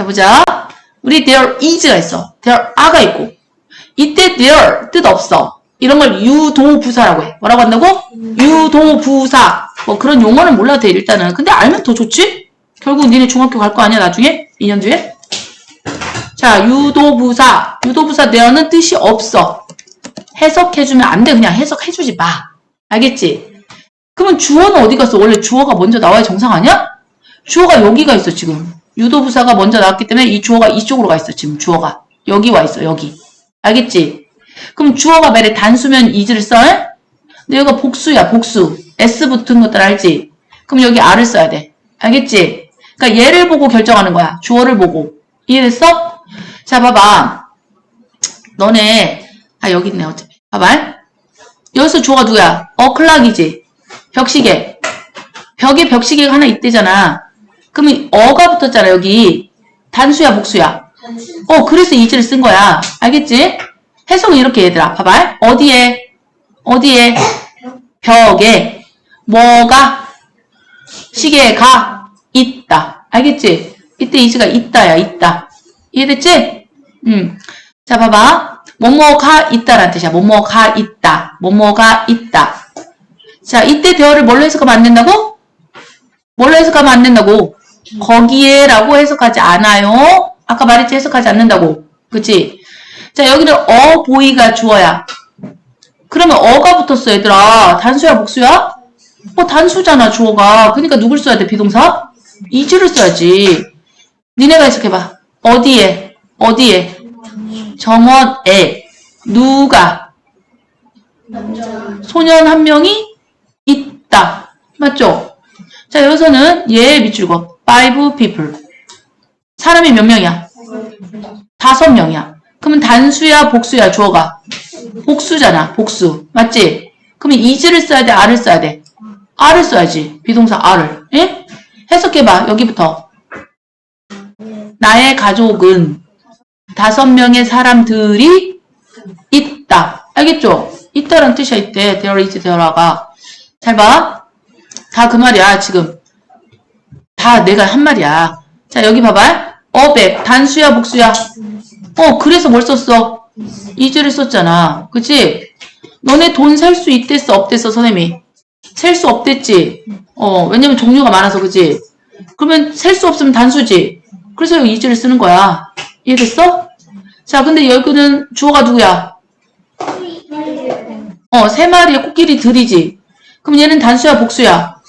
자, 보자. 우리 there is가 있어. there are가 있고. 이때 there 뜻 없어. 이런 걸 유도부사라고 해. 뭐라고 한다고? 유도부사. 뭐 그런 용어는 몰라도 돼, 일단은. 근데 알면 더 좋지? 결국 니네 중학교 갈 거 아니야, 나중에? 2년 뒤에? 자, 유도부사. 유도부사 there는 뜻이 없어. 해석해주면 안 돼. 그냥 해석해주지 마. 알겠지? 그러면 주어는 어디 갔어? 원래 주어가 먼저 나와야 정상 아니야? 주어가 여기가 있어, 지금. 유도부사가 먼저 나왔기 때문에 이 주어가 이쪽으로 가 있어, 지금 주어가. 여기 와 있어, 여기. 알겠지? 그럼 주어가 매래 단수면 is를 써? 근데 여기가 복수야, 복수. s 붙은 것들 알지? 그럼 여기 r을 써야 돼. 알겠지? 그러니까 얘를 보고 결정하는 거야. 주어를 보고. 이해됐어? 자, 봐봐. 너네, 아, 여기 있네, 어차피. 봐봐. 여기서 주어가 누구야? 어, 클락이지. 벽시계. 벽에 벽시계가 하나 있대잖아. 그러면 어가 붙었잖아, 여기. 단수야, 복수야? 어, 그래서 이즈를 쓴 거야. 알겠지? 해석은 이렇게 얘들아. 봐봐. 어디에? 어디에? 벽에. 뭐가? 시계가 있다. 알겠지? 이때 이즈가 있다야, 있다. 이해됐지? 음. 자, 봐봐. 뭐뭐가 있다라는 뜻이야. 뭐뭐가 있다. 뭐뭐가 있다. 자, 이때 대어를 뭘로 해석하면 안 된다고? 뭘로 해석하면 안 된다고? 거기에 라고 해석하지 않아요. 아까 말했지 해석하지 않는다고. 그치? 자, 여기는 어 보이가 주어야. 그러면 어가 붙었어, 얘들아. 단수야, 복수야? 어, 단수잖아, 주어가. 그러니까 누굴 써야 돼, 비동사? 이즈를 써야지. 니네가 해석해봐. 어디에? 어디에? 정원에. 누가? 소년 한 명이 있다. 맞죠? 자, 여기서는 얘 밑줄 거. Five people. 사람이 몇 명이야? 다섯 명이야. 그러면 단수야, 복수야, 주어가? 복수잖아, 복수. 맞지? 그러면 is를 써야 돼, a를 써야 돼? a를 써야지. 비동사 a를. 예? 해석해봐, 여기부터. 나의 가족은 다섯 명의 사람들이 있다. 알겠죠? 있다란 뜻이야, 이때. there is, there가. 잘 봐. 다 그 말이야, 지금. 다 내가 한 말이야. 자, 여기 봐봐. 어백, 단수야, 복수야? 어, 그래서 뭘 썼어? 이즈를 썼잖아. 그치? 너네 돈 셀 수 있댔어, 없댔어, 선생님이? 셀 수 없댔지? 어, 왜냐면 종류가 많아서, 그치? 그러면 셀 수 없으면 단수지? 그래서 여기 이즈를 쓰는 거야. 이해됐어? 자, 근데 여기는 주어가 누구야? 어, 세 마리의 코끼리 들이지? 그럼 얘는 단수야, 복수야?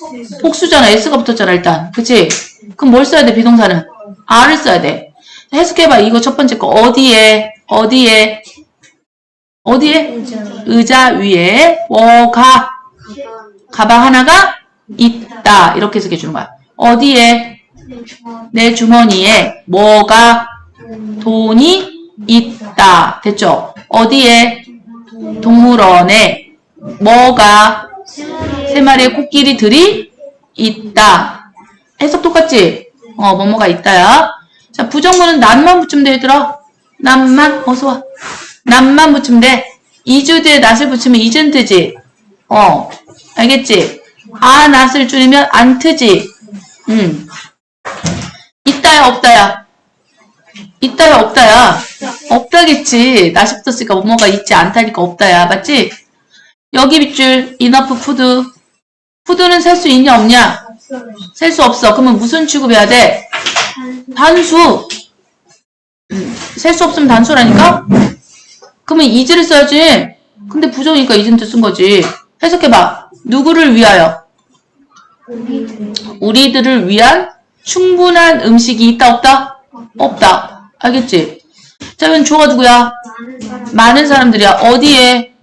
복수잖아. S가 붙었잖아, 일단. 그치? 그럼 뭘 써야 돼, 비동사는? R을 써야 돼. 해석해봐. 이거 첫 번째 거. 어디에? 어디에? 어디에? 의자 위에 뭐가? 가방 하나가 있다. 이렇게 해석해 주는 거야. 어디에? 내 주머니에 뭐가? 돈이 있다. 됐죠? 어디에? 동물원에 뭐가? 세 마리의 코끼리들이 있다. 해석 똑같지? 어, 뭐뭐가 있다야. 자, 부정문은 난만 붙이면 돼, 얘들아. 난만, 어서와. 난만 붙이면 돼. 이주 뒤에 낫을 붙이면 이젠 트지. 어, 알겠지? 아, 낫을 줄이면 안 트지. 음. 있다야, 없다야. 있다야, 없다야. 없다겠지. 낫이 붙었으니까 뭐뭐가 있지 않다니까 없다야. 맞지? 여기 밑줄, enough food. 푸드는 셀 수 있냐, 없냐? 셀수 없어. 그러면 무슨 취급해야 돼? 단수. 음, 셀수 없으면 단수라니까? 그러면 이즈를 써야지. 근데 부정이니까 이즈는 쓴 거지. 해석해봐. 누구를 위하여? 우리들을 위한 충분한 음식이 있다, 없다? 없다. 알겠지? 자, 그럼 주어가 누구야? 많은 사람들이야. 어디에?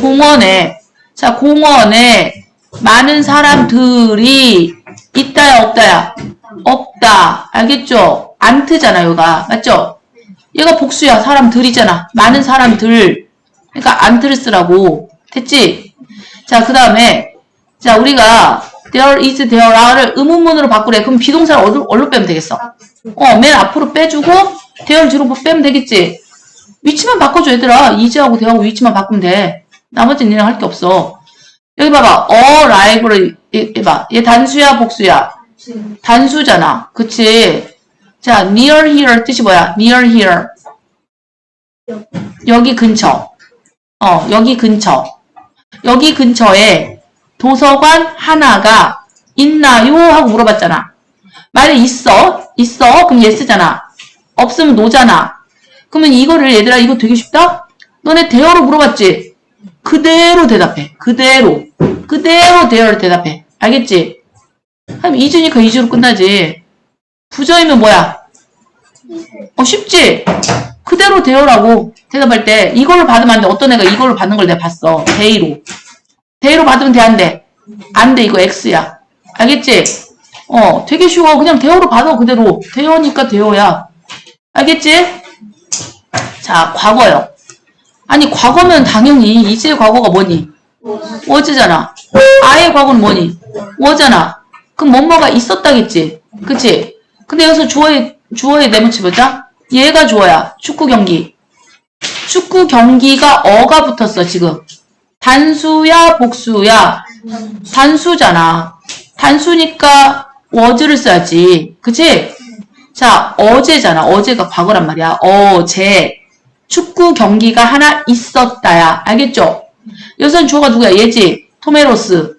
공원에. 자, 공원에 많은 사람들이 있다야, 없다야? 없다. 알겠죠? 안 트잖아, 여기가. 맞죠? 얘가 복수야. 사람들이잖아. 많은 사람들. 그러니까 안 트를 쓰라고. 됐지? 자, 그 다음에, 자, 우리가 there is, there are를 의문문으로 바꾸래. 그럼 비동사를 어디로, 어디로 빼면 되겠어? 어, 맨 앞으로 빼주고, there 뒤로 빼면 되겠지? 위치만 바꿔줘, 얘들아. is하고 there하고 위치만 바꾸면 돼. 나머지는 니랑 할 게 없어. 여기 봐봐. 어, 라이브를, 해봐. 얘 단수야, 복수야? 단수잖아. 그치? 자, near here 뜻이 뭐야? near here. 여기 근처. 어, 여기 근처. 여기 근처에 도서관 하나가 있나요? 하고 물어봤잖아. 만약에 있어. 있어. 그럼 yes잖아. 없으면 no잖아. 그러면 이거를 얘들아 이거 되게 쉽다? 너네 대어로 물어봤지? 그대로 대답해. 그대로. 그대로 대어를 대답해. 알겠지? 그럼 이주니까 이주로 끝나지. 부정이면 뭐야? 어, 쉽지? 그대로 대어라고 대답할 때 이걸로 받으면 안 돼. 어떤 애가 이걸로 받는 걸 내가 봤어. 대의로. 대의로 받으면 돼, 안 돼? 안 돼, 이거 X야. 알겠지? 어, 되게 쉬워. 그냥 대어로 받아, 그대로. 대어니까 대어야. 알겠지? 자, 과거요. 아니, 과거면 당연히 이제의 과거가 뭐니? was잖아. 아의 과거는 뭐니? was잖아. 그럼 뭐뭐가 있었다겠지? 그치? 근데 여기서 주어에, 주어에 내붙이 보자. 얘가 주어야. 축구 경기. 축구 경기가 어가 붙었어, 지금. 단수야, 복수야? 단수잖아. 단수니까 was를 써야지. 그치? 자, 어제잖아. 어제가 과거란 말이야. 어제. 축구 경기가 하나 있었다야. 알겠죠? 여기서는 주어가 누구야? 얘지. 토메로스.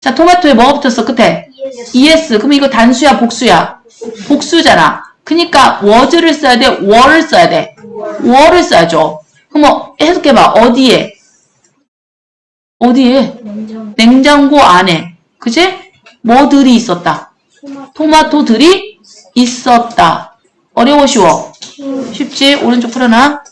자, 토마토에 뭐가 붙었어? 끝에. es. 그럼 이거 단수야, 복수야? 복수잖아. 그니까 was를 써야 돼? were를 써야 돼? were를 써야죠. 그럼 뭐 해석해봐. 어디에? 어디에? 냉장 냉장고 안에. 그치? 뭐들이 있었다? 토마토 들이 있었다. 어려워, 쉬워? 쉽지? 오른쪽 풀어놔.